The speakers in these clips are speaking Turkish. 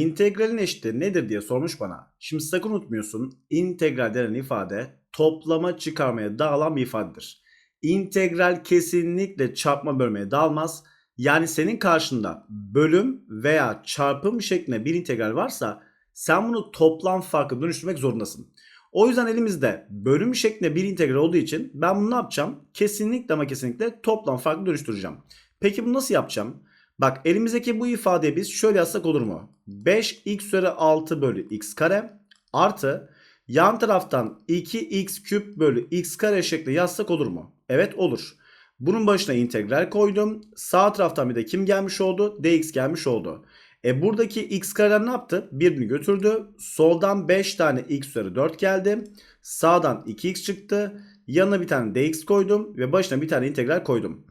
İntegralin eşitliği nedir diye sormuş bana. Şimdi sakın unutmuyorsun integral denen ifade toplama çıkarmaya dağılan bir ifadedir. İntegral kesinlikle çarpma bölmeye dağılmaz. Yani senin karşında bölüm veya çarpım şeklinde bir integral varsa sen bunu toplam farkı dönüştürmek zorundasın. O yüzden elimizde bölüm şeklinde bir integral olduğu için ben bunu ne yapacağım? Kesinlikle ama kesinlikle toplam farkı dönüştüreceğim. Peki bunu nasıl yapacağım? Bak elimizdeki bu ifadeyi biz şöyle yazsak olur mu? 5x üzeri 6 bölü x kare artı yan taraftan 2x küp bölü x kare şeklinde yazsak olur mu? Evet olur. Bunun başına integral koydum. Sağ taraftan bir de kim gelmiş oldu? dx gelmiş oldu. E buradaki x kareler ne yaptı? Birbirini götürdü. Soldan 5 tane x üzeri 4 geldi. Sağdan 2x çıktı. Yanına bir tane dx koydum ve başına bir tane integral koydum.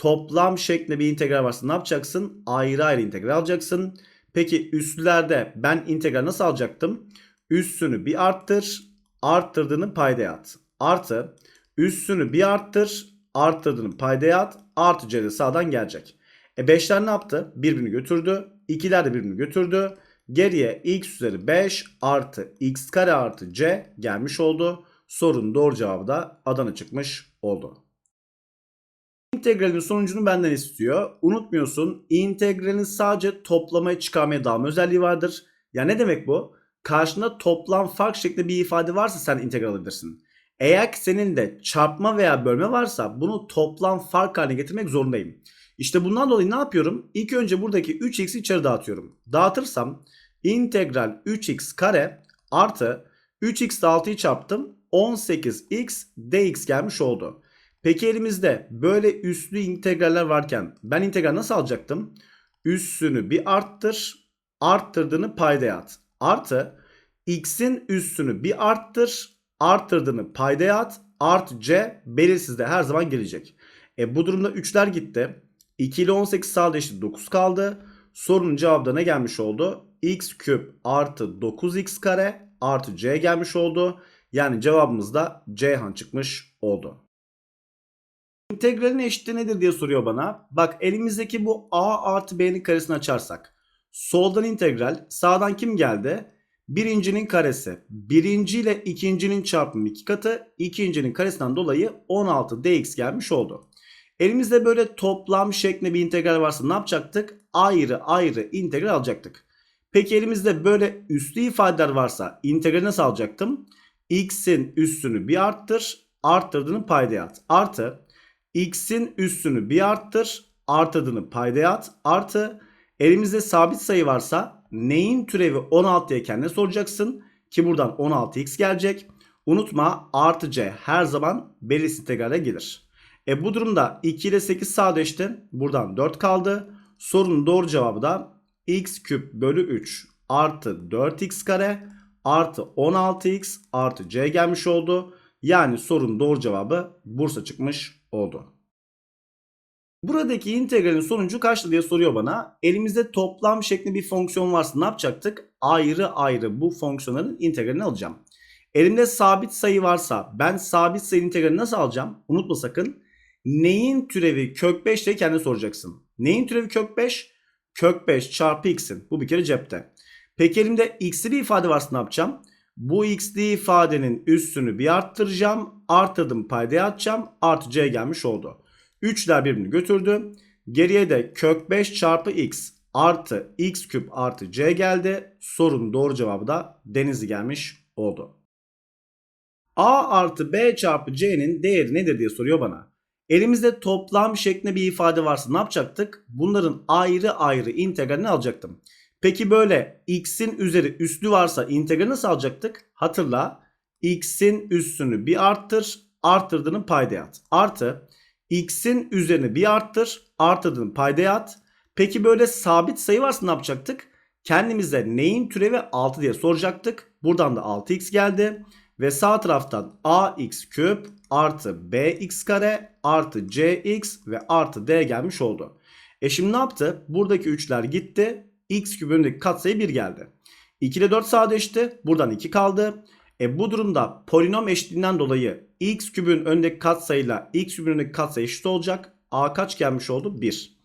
Toplam şeklinde bir integral varsa ne yapacaksın? Ayrı ayrı integral alacaksın. Peki üstlerde ben integral nasıl alacaktım? Üssünü bir arttır, arttırdığını paydaya at. Artı üssünü bir arttır, arttırdığını paydaya at. Artı c de sağdan gelecek. E 5'ler ne yaptı? Birbirini götürdü. 2'ler de birbirini götürdü. Geriye x üzeri 5 artı x kare artı c gelmiş oldu. Sorunun doğru cevabı da Adana çıkmış oldu. İntegralin sonucunu benden istiyor. Unutmuyorsun integralin sadece toplamaya çıkarmaya dağılma özelliği vardır. Ya ne demek bu? Karşında toplam fark şeklinde bir ifade varsa sen integral alabilirsin. Eğer ki senin de çarpma veya bölme varsa bunu toplam fark haline getirmek zorundayım. İşte bundan dolayı ne yapıyorum? İlk önce buradaki 3x'i içeri dağıtıyorum. Dağıtırsam integral 3x kare artı 3x 6'yı çarptım 18x dx gelmiş oldu. Peki elimizde böyle üslü integraller varken ben integral nasıl alacaktım? Üssünü bir arttır, arttırdığını paydaya at. Artı x'in üssünü bir arttır, arttırdığını paydaya at. Artı c belirsizde her zaman gelecek. E bu durumda 3'ler gitti. 2 ile 18 sadeleşti 9 kaldı. Sorunun cevabı da ne gelmiş oldu? x küp artı 9x kare artı c gelmiş oldu. Yani cevabımız da Ceyhan çıkmış oldu. İntegralin eşitliği nedir diye soruyor bana. Bak elimizdeki bu a artı b'nin karesini açarsak. Soldan integral sağdan kim geldi? Birincinin karesi. Birinci ile ikincinin çarpımı iki katı. ikincinin karesinden dolayı 16 dx gelmiş oldu. Elimizde böyle toplam şeklinde bir integral varsa ne yapacaktık? Ayrı ayrı integral alacaktık. Peki elimizde böyle üslü ifadeler varsa integral nasıl alacaktım? x'in üstünü bir arttır, arttırdığını paydaya at. Artı x'in üstünü bir arttır, arttırdığını paydaya at. Artı elimizde sabit sayı varsa neyin türevi 16 diye kendine soracaksın. Ki buradan 16x gelecek. Unutma artı c her zaman belirsiz integrale gelir. E bu durumda 2 ile 8 sadeleşti. Buradan 4 kaldı. Sorunun doğru cevabı da x küp bölü 3 artı 4x kare artı 16x artı c gelmiş oldu. Yani sorunun doğru cevabı Bursa çıkmış oldu. Buradaki integralin sonucu kaçtı diye soruyor bana. Elimizde toplam şeklinde bir fonksiyon varsa ne yapacaktık? Ayrı ayrı bu fonksiyonların integralini alacağım. Elimde sabit sayı varsa ben sabit sayı integralini nasıl alacağım? Unutma sakın. Neyin türevi kök 5 diye kendine soracaksın. Neyin türevi kök 5? Kök 5 çarpı x'in. Bu bir kere cepte. Peki elimde x'li bir ifade varsa ne yapacağım? Bu x'li ifadenin üstünü bir arttıracağım. Arttırdım paydaya atacağım. Artı c gelmiş oldu. 3'ler birbirini götürdü. Geriye de kök 5 çarpı x artı x küp artı c geldi. Sorunun doğru cevabı da denizli gelmiş oldu. a artı b çarpı c'nin değeri nedir diye soruyor bana. Elimizde toplam şeklinde bir ifade varsa ne yapacaktık? Bunların ayrı ayrı integralini alacaktım. Peki böyle x'in üzeri üslü varsa integral nasıl alacaktık? Hatırla x'in üstünü bir arttır arttırdığını paydaya at. Artı x'in üzerini bir arttır arttırdığını paydaya at. Peki böyle sabit sayı varsa ne yapacaktık? Kendimize neyin türevi 6 diye soracaktık. Buradan da 6x geldi. Ve sağ taraftan ax küp artı bx kare artı cx ve artı d gelmiş oldu. E şimdi ne yaptı? Buradaki 3'ler gitti x küp önündeki katsayı 1 geldi. 2 ile 4 sadeleşti. Buradan 2 kaldı. E bu durumda polinom eşitliğinden dolayı x kübün önündeki katsayıyla x kübün önündeki katsayı eşit olacak. A kaç gelmiş oldu? 1.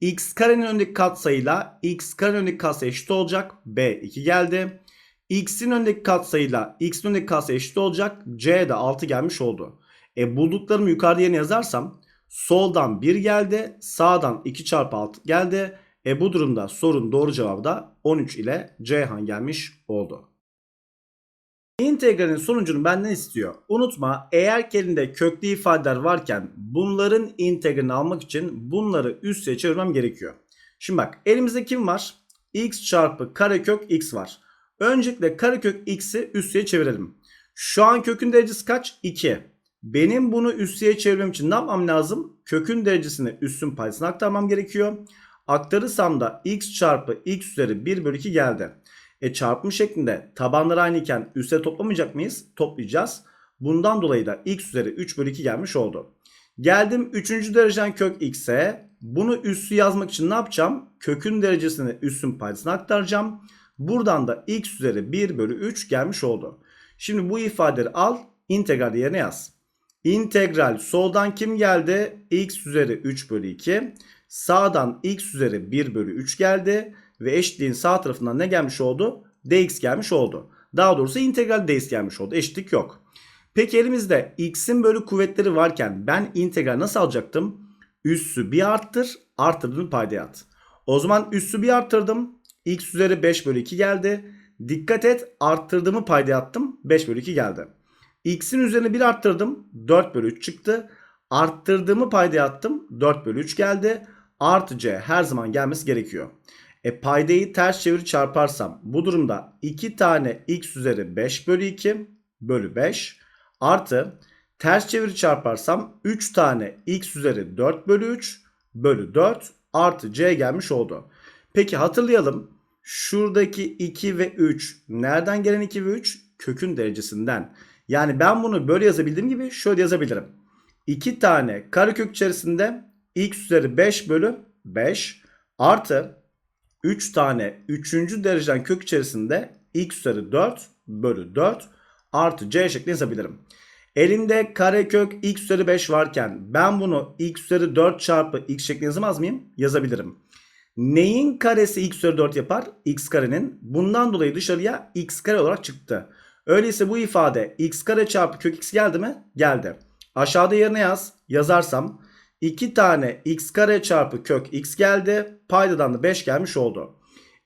x karenin önündeki katsayıyla x karenin önündeki katsayı eşit olacak. B 2 geldi. x'in önündeki katsayıyla x'in önündeki katsayı eşit olacak. C de 6 gelmiş oldu. E bulduklarımı yukarıda yerine yazarsam soldan 1 geldi. Sağdan 2 çarpı 6 geldi. E bu durumda sorun doğru cevabı da 13 ile Ceyhan gelmiş oldu. İntegralin sonucunu benden istiyor. Unutma eğer ki elinde köklü ifadeler varken bunların integralini almak için bunları üste çevirmem gerekiyor. Şimdi bak elimizde kim var? x çarpı karekök x var. Öncelikle karekök x'i üsteye çevirelim. Şu an kökün derecesi kaç? 2. Benim bunu üsteye çevirmem için ne yapmam lazım? Kökün derecesini üstün paydasına aktarmam gerekiyor. Aktarırsam da x çarpı x üzeri 1 bölü 2 geldi. E çarpım şeklinde tabanlar aynı iken üste toplamayacak mıyız? Toplayacağız. Bundan dolayı da x üzeri 3 bölü 2 gelmiş oldu. Geldim 3. dereceden kök x'e. Bunu üssü yazmak için ne yapacağım? Kökün derecesini üssün paydasına aktaracağım. Buradan da x üzeri 1 bölü 3 gelmiş oldu. Şimdi bu ifadeleri al integral yerine yaz. İntegral soldan kim geldi? x üzeri 3 bölü 2. Sağdan x üzeri 1 bölü 3 geldi. Ve eşitliğin sağ tarafından ne gelmiş oldu? dx gelmiş oldu. Daha doğrusu integral dx gelmiş oldu. Eşitlik yok. Peki elimizde x'in bölü kuvvetleri varken ben integral nasıl alacaktım? Üssü bir arttır, artırdığını paydaya at. O zaman üssü bir arttırdım. x üzeri 5 bölü 2 geldi. Dikkat et arttırdığımı paydaya attım. 5 bölü 2 geldi. x'in üzerine bir arttırdım. 4 bölü 3 çıktı. Arttırdığımı paydaya attım. 4 bölü 3 geldi. Artı c her zaman gelmesi gerekiyor. E paydayı ters çevir çarparsam bu durumda 2 tane x üzeri 5 bölü 2 bölü 5 artı ters çevir çarparsam 3 tane x üzeri 4 bölü 3 bölü 4 artı c gelmiş oldu. Peki hatırlayalım. Şuradaki 2 ve 3 nereden gelen 2 ve 3? Kökün derecesinden. Yani ben bunu böyle yazabildiğim gibi şöyle yazabilirim. 2 tane karekök içerisinde x üzeri 5 bölü 5 artı 3 tane 3. dereceden kök içerisinde x üzeri 4 bölü 4 artı c şeklinde yazabilirim. Elimde karekök x üzeri 5 varken ben bunu x üzeri 4 çarpı x şeklinde yazamaz mıyım? Yazabilirim. Neyin karesi x üzeri 4 yapar? x karenin. Bundan dolayı dışarıya x kare olarak çıktı. Öyleyse bu ifade x kare çarpı kök x geldi mi? Geldi. Aşağıda yerine yaz. Yazarsam 2 tane x kare çarpı kök x geldi. Paydadan da 5 gelmiş oldu.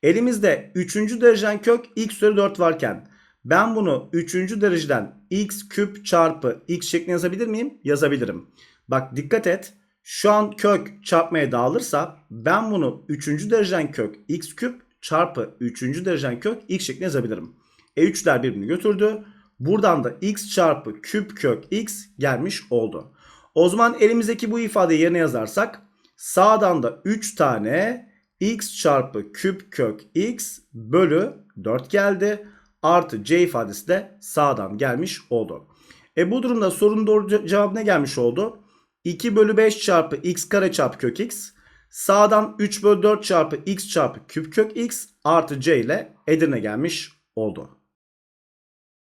Elimizde 3. dereceden kök x üzeri 4 varken ben bunu 3. dereceden x küp çarpı x şeklinde yazabilir miyim? Yazabilirim. Bak dikkat et. Şu an kök çarpmaya dağılırsa ben bunu 3. dereceden kök x küp çarpı 3. dereceden kök x şeklinde yazabilirim. E 3'ler birbirini götürdü. Buradan da x çarpı küp kök x gelmiş oldu. O zaman elimizdeki bu ifadeyi yerine yazarsak sağdan da 3 tane x çarpı küp kök x bölü 4 geldi. Artı c ifadesi de sağdan gelmiş oldu. E bu durumda sorunun doğru cevabı ne gelmiş oldu? 2 bölü 5 çarpı x kare çarpı kök x. Sağdan 3 bölü 4 çarpı x çarpı küp kök x artı c ile Edirne gelmiş oldu.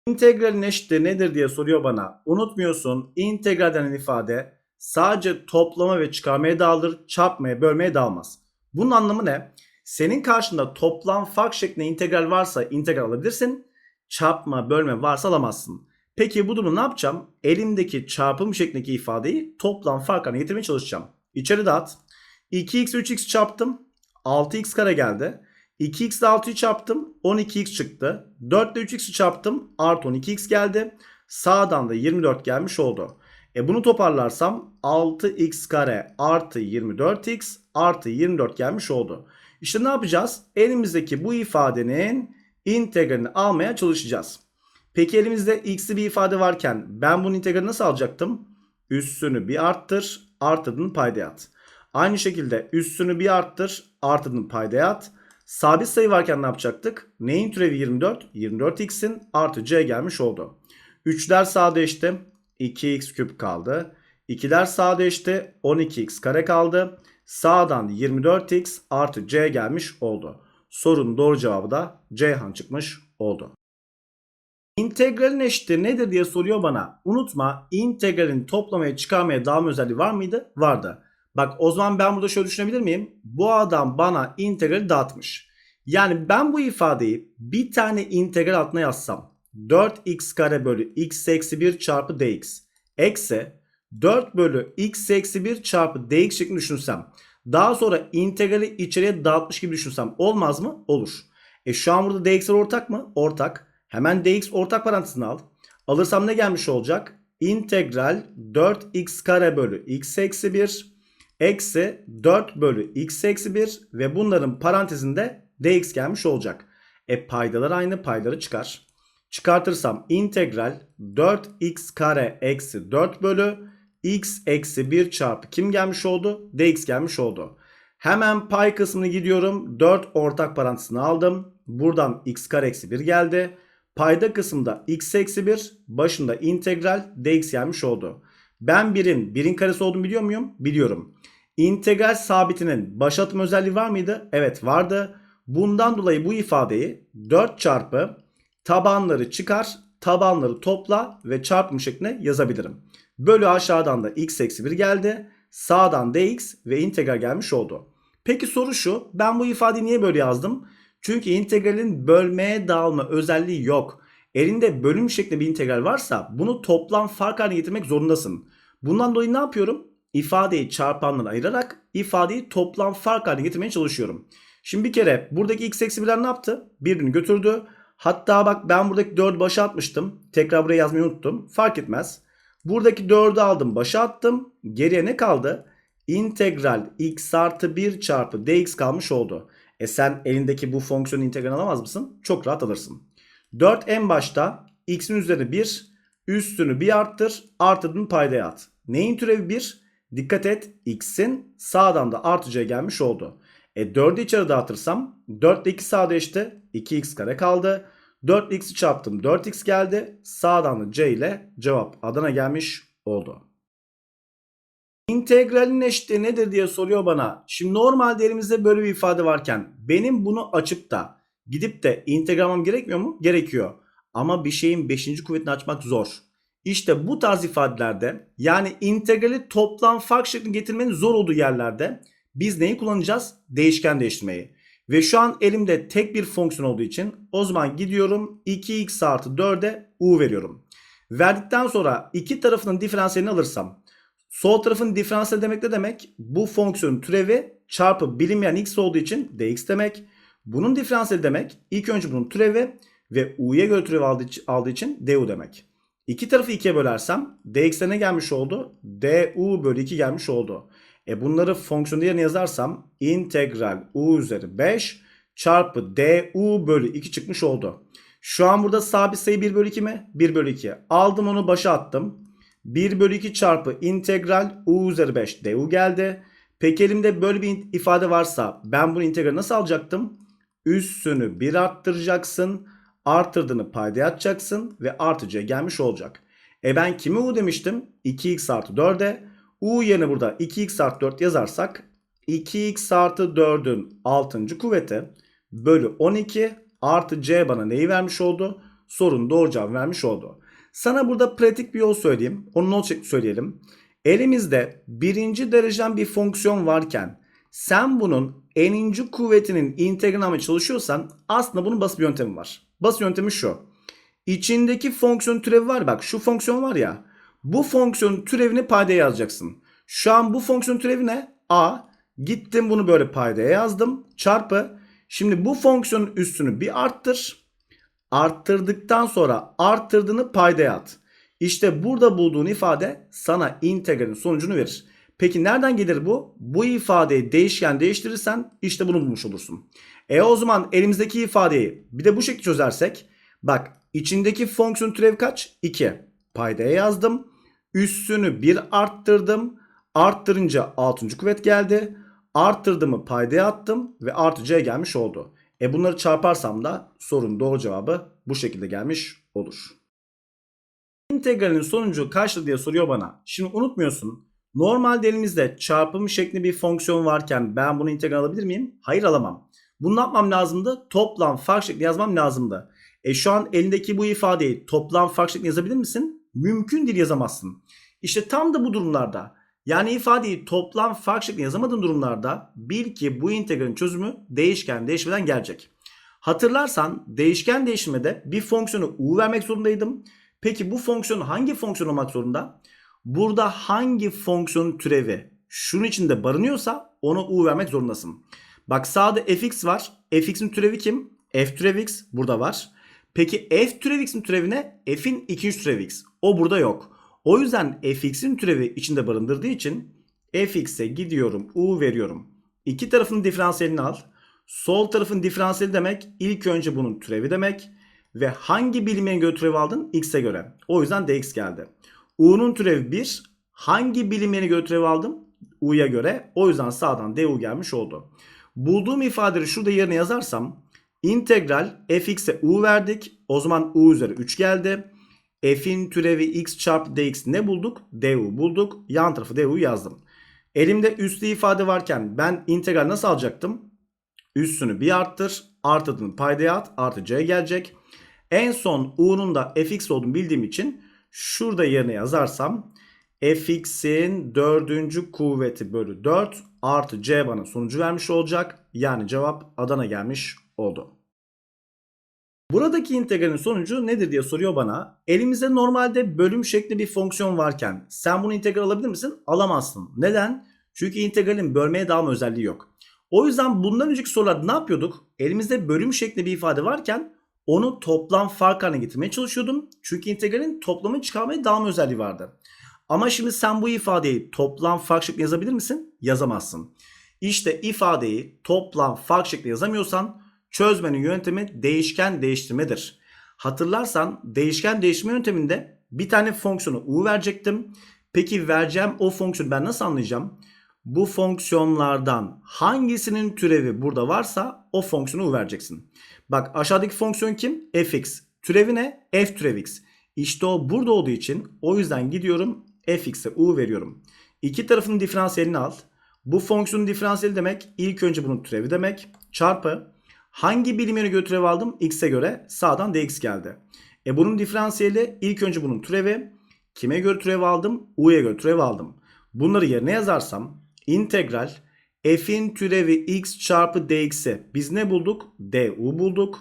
İntegralin eşitliği nedir diye soruyor bana. Unutmuyorsun integral denen ifade sadece toplama ve çıkarmaya dağılır, çarpmaya, bölmeye dağılmaz. Bunun anlamı ne? Senin karşında toplam fark şeklinde integral varsa integral alabilirsin. Çarpma, bölme varsa alamazsın. Peki bu durumda ne yapacağım? Elimdeki çarpım şeklindeki ifadeyi toplam fark haline getirmeye çalışacağım. İçeri dağıt. 2x 3x çarptım. 6x kare geldi. 2x ile 6'yı çarptım. 12x çıktı. 4 ile 3x'i çarptım. Artı 12x geldi. Sağdan da 24 gelmiş oldu. E bunu toparlarsam 6x kare artı 24x artı 24 gelmiş oldu. İşte ne yapacağız? Elimizdeki bu ifadenin integralini almaya çalışacağız. Peki elimizde x'li bir ifade varken ben bunun integralini nasıl alacaktım? Üssünü bir arttır, artıdığını paydaya at. Aynı şekilde üssünü bir arttır, artıdığını paydaya at. Sabit sayı varken ne yapacaktık? Neyin türevi 24? 24x'in artı c gelmiş oldu. 3'ler sadeleşti. 2x küp kaldı. 2'ler sadeleşti. 12x kare kaldı. Sağdan 24x artı c gelmiş oldu. Sorunun doğru cevabı da Ceyhan çıkmış oldu. İntegralin eşitliği nedir diye soruyor bana. Unutma integralin toplamaya çıkarmaya dağılma özelliği var mıydı? Vardı. Bak o zaman ben burada şöyle düşünebilir miyim? Bu adam bana integrali dağıtmış. Yani ben bu ifadeyi bir tane integral altına yazsam 4x kare bölü x eksi 1 çarpı dx eksi 4 bölü x eksi 1 çarpı dx şeklinde düşünsem daha sonra integrali içeriye dağıtmış gibi düşünsem olmaz mı? Olur. E şu an burada dx'ler ortak mı? Ortak. Hemen dx ortak parantezine al. Alırsam ne gelmiş olacak? İntegral 4x kare bölü x eksi 1 eksi 4 bölü x eksi 1 ve bunların parantezinde dx gelmiş olacak. E paydalar aynı payları çıkar. Çıkartırsam integral 4x kare eksi 4 bölü x eksi 1 çarpı kim gelmiş oldu? dx gelmiş oldu. Hemen pay kısmını gidiyorum. 4 ortak parantezine aldım. Buradan x kare eksi 1 geldi. Payda kısımda x eksi 1 başında integral dx gelmiş oldu. Ben birin birin karesi olduğunu biliyor muyum? Biliyorum. İntegral sabitinin başlatma özelliği var mıydı? Evet vardı. Bundan dolayı bu ifadeyi 4 çarpı tabanları çıkar, tabanları topla ve çarpım şeklinde yazabilirim. Bölü aşağıdan da x eksi 1 geldi. Sağdan dx ve integral gelmiş oldu. Peki soru şu. Ben bu ifadeyi niye böyle yazdım? Çünkü integralin bölmeye dağılma özelliği yok. Elinde bölüm şeklinde bir integral varsa bunu toplam fark haline getirmek zorundasın. Bundan dolayı ne yapıyorum? İfadeyi çarpanlara ayırarak ifadeyi toplam fark haline getirmeye çalışıyorum. Şimdi bir kere buradaki x eksi 1'ler ne yaptı? Birbirini götürdü. Hatta bak ben buradaki 4'ü başa atmıştım. Tekrar buraya yazmayı unuttum. Fark etmez. Buradaki 4'ü aldım başa attım. Geriye ne kaldı? İntegral x artı 1 çarpı dx kalmış oldu. E sen elindeki bu fonksiyonun integralini alamaz mısın? Çok rahat alırsın. 4 en başta x'in üzerine 1 üstünü bir arttır artırdın paydaya at. Neyin türevi 1? Dikkat et x'in sağdan da artıcıya gelmiş oldu. E 4'ü içeri dağıtırsam 4 ile 2 sağda işte 2x kare kaldı. 4 x'i çarptım 4x geldi. Sağdan da c ile cevap Adana gelmiş oldu. İntegralin eşitliği nedir diye soruyor bana. Şimdi normalde elimizde böyle bir ifade varken benim bunu açıp da gidip de integral almam gerekmiyor mu? Gerekiyor. Ama bir şeyin 5. kuvvetini açmak zor. İşte bu tarz ifadelerde yani integrali toplam fark şeklinde getirmenin zor olduğu yerlerde biz neyi kullanacağız? Değişken değiştirmeyi. Ve şu an elimde tek bir fonksiyon olduğu için o zaman gidiyorum 2x artı 4'e u veriyorum. Verdikten sonra iki tarafının diferansiyelini alırsam sol tarafın diferansiyeli demek ne demek? Bu fonksiyonun türevi çarpı bilinmeyen x olduğu için dx demek. Bunun diferansiyeli demek ilk önce bunun türevi ve u'ya göre türevi aldığı için du demek. İki tarafı 2'ye bölersem dx'e ne gelmiş oldu? du bölü 2 gelmiş oldu. E bunları fonksiyon yerine yazarsam integral u üzeri 5 çarpı du bölü 2 çıkmış oldu. Şu an burada sabit sayı 1 bölü 2 mi? 1 bölü 2. Aldım onu başa attım. 1 bölü 2 çarpı integral u üzeri 5 du geldi. Peki elimde böyle bir ifade varsa ben bunu integral nasıl alacaktım? Üssünü 1 arttıracaksın. Artırdığını paydaya atacaksın ve artıcıya gelmiş olacak. E ben kimi u demiştim? 2x artı 4'e. U yerine burada 2x artı 4 yazarsak 2x artı 4'ün 6. kuvveti bölü 12 artı c bana neyi vermiş oldu? Sorun doğru cevap vermiş oldu. Sana burada pratik bir yol söyleyeyim. Onu not söyleyelim. Elimizde birinci dereceden bir fonksiyon varken sen bunun eninci kuvvetinin integralini almaya çalışıyorsan aslında bunun basit bir yöntemi var. Basit yöntemi şu. İçindeki fonksiyon türevi var bak şu fonksiyon var ya bu fonksiyonun türevini paydaya yazacaksın. Şu an bu fonksiyon türevi ne? A. Gittim bunu böyle paydaya yazdım. Çarpı. Şimdi bu fonksiyonun üstünü bir arttır. Arttırdıktan sonra arttırdığını paydaya at. İşte burada bulduğun ifade sana integralin sonucunu verir. Peki nereden gelir bu? Bu ifadeyi değişken değiştirirsen işte bunu bulmuş olursun. E o zaman elimizdeki ifadeyi bir de bu şekilde çözersek bak içindeki fonksiyon türevi kaç? 2. Paydaya yazdım. Üssünü 1 arttırdım. Arttırınca 6. kuvvet geldi. Arttırdığımı paydaya attım ve artı gelmiş oldu. E bunları çarparsam da sorunun doğru cevabı bu şekilde gelmiş olur. İntegralin sonucu kaçtı diye soruyor bana. Şimdi unutmuyorsun. Normalde elimizde çarpım şeklinde bir fonksiyon varken ben bunu integral alabilir miyim? Hayır alamam. Bunu ne yapmam lazımdı? Toplam fark şeklinde yazmam lazımdı. E şu an elindeki bu ifadeyi toplam fark şeklinde yazabilir misin? Mümkün değil yazamazsın. İşte tam da bu durumlarda Yani ifadeyi toplam fark şeklinde yazamadığın durumlarda bil ki bu integralin çözümü değişken değişmeden gelecek. Hatırlarsan değişken değişmede bir fonksiyonu u vermek zorundaydım. Peki bu fonksiyon hangi fonksiyon olmak zorunda? Burada hangi fonksiyonun türevi şunun içinde barınıyorsa ona u vermek zorundasın. Bak sağda fx var. fx'in türevi kim? f türev x burada var. Peki f türev x'in türevi ne? f'in ikinci türevi x. O burada yok. O yüzden fx'in türevi içinde barındırdığı için fx'e gidiyorum u veriyorum. İki tarafın diferansiyelini al. Sol tarafın diferansiyeli demek ilk önce bunun türevi demek. Ve hangi bilimine göre türevi aldın? X'e göre. O yüzden dx geldi. U'nun türevi 1. Hangi bilimine göre türevi aldım? U'ya göre. O yüzden sağdan du gelmiş oldu. Bulduğum ifadeleri şurada yerine yazarsam integral fx'e u verdik. O zaman u üzeri 3 geldi. f'in türevi x çarpı dx ne bulduk? du bulduk. Yan tarafı du yazdım. Elimde üslü ifade varken ben integral nasıl alacaktım? Üstünü bir arttır. Artıdığını paydaya at. Artı c gelecek. En son u'nun da fx olduğunu bildiğim için şurada yerine yazarsam fx'in dördüncü kuvveti bölü 4 artı c bana sonucu vermiş olacak. Yani cevap Adana gelmiş oldu. Buradaki integralin sonucu nedir diye soruyor bana. Elimizde normalde bölüm şekli bir fonksiyon varken sen bunu integral alabilir misin? Alamazsın. Neden? Çünkü integralin bölmeye dağılma özelliği yok. O yüzden bundan önceki sorularda ne yapıyorduk? Elimizde bölüm şekli bir ifade varken onu toplam fark haline getirmeye çalışıyordum. Çünkü integralin toplamı çıkarmaya dağılma özelliği vardı. Ama şimdi sen bu ifadeyi toplam fark şeklinde yazabilir misin? Yazamazsın. İşte ifadeyi toplam fark şeklinde yazamıyorsan çözmenin yöntemi değişken değiştirmedir. Hatırlarsan değişken değiştirme yönteminde bir tane fonksiyonu u verecektim. Peki vereceğim o fonksiyonu ben nasıl anlayacağım? Bu fonksiyonlardan hangisinin türevi burada varsa o fonksiyonu u vereceksin. Bak aşağıdaki fonksiyon kim? fx. Türevi ne? f türev x. İşte o burada olduğu için o yüzden gidiyorum fx'e u veriyorum. İki tarafın diferansiyelini al. Bu fonksiyonun diferansiyeli demek ilk önce bunun türevi demek. Çarpı hangi bilimine göre türev aldım? x'e göre sağdan dx geldi. E bunun diferansiyeli ilk önce bunun türevi. Kime göre türev aldım? u'ya göre türev aldım. Bunları yerine yazarsam integral f'in türevi x çarpı dx'e biz ne bulduk? du bulduk.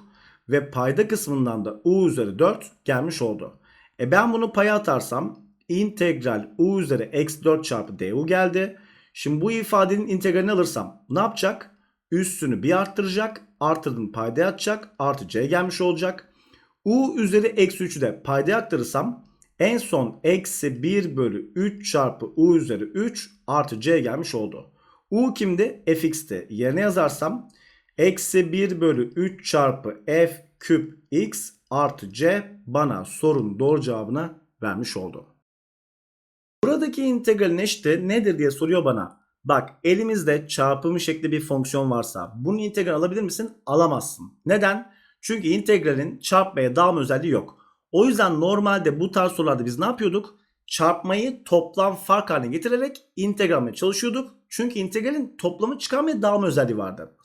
Ve payda kısmından da u üzeri 4 gelmiş oldu. E ben bunu paya atarsam integral u üzeri x 4 çarpı du geldi. Şimdi bu ifadenin integralini alırsam ne yapacak? Üstünü bir arttıracak. Artırdığını paydaya atacak. Artı c gelmiş olacak. u üzeri eksi 3'ü de paydaya aktarırsam en son eksi 1 bölü 3 çarpı u üzeri 3 artı c gelmiş oldu. U kimdi? fx'ti. Yerine yazarsam eksi 1 bölü 3 çarpı f küp x artı c bana sorunun doğru cevabını vermiş oldu. Buradaki integralin eşiti nedir diye soruyor bana. Bak elimizde çarpımı şekli bir fonksiyon varsa bunun integral alabilir misin? Alamazsın. Neden? Çünkü integralin çarpmaya dağılma özelliği yok. O yüzden normalde bu tarz sorularda biz ne yapıyorduk? Çarpmayı toplam fark haline getirerek integralmaya çalışıyorduk. Çünkü integralin toplamı çıkarmaya dağılma özelliği vardı.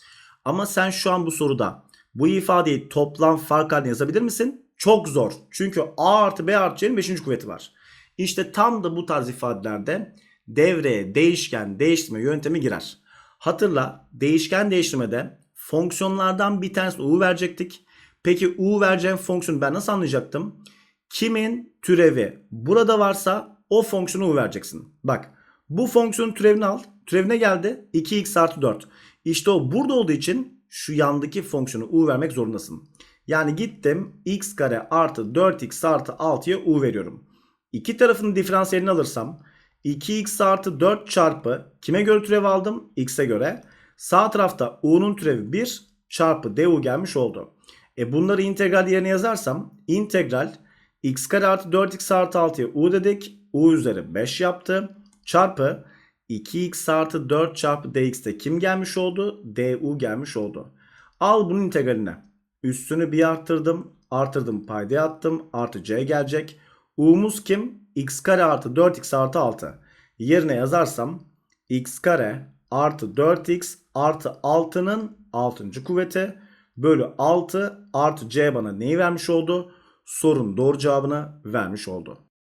Ama sen şu an bu soruda bu ifadeyi toplam fark haline yazabilir misin? Çok zor. Çünkü a artı b artı c'nin 5. kuvveti var. İşte tam da bu tarz ifadelerde devreye değişken değiştirme yöntemi girer. Hatırla değişken değiştirmede fonksiyonlardan bir tanesi u verecektik. Peki u vereceğim fonksiyonu ben nasıl anlayacaktım? Kimin türevi burada varsa o fonksiyonu u vereceksin. Bak bu fonksiyonun türevini al. Türevine geldi 2x artı 4. İşte o burada olduğu için şu yandaki fonksiyonu u vermek zorundasın. Yani gittim x kare artı 4x artı 6'ya u veriyorum. İki tarafın diferansiyelini alırsam 2x artı 4 çarpı kime göre türev aldım? x'e göre. Sağ tarafta u'nun türevi 1 çarpı du gelmiş oldu. E bunları integral yerine yazarsam integral x kare artı 4x artı 6'ya u dedik. u üzeri 5 yaptı. Çarpı 2x artı 4 çarpı dx'te kim gelmiş oldu? du gelmiş oldu. Al bunun integraline. Üstünü bir arttırdım. Artırdım paydaya attım. Artı c gelecek. U'muz kim? x kare artı 4x artı 6. Yerine yazarsam x kare artı 4x artı 6'nın 6. kuvveti bölü 6 artı c bana neyi vermiş oldu? Sorun doğru cevabını vermiş oldu.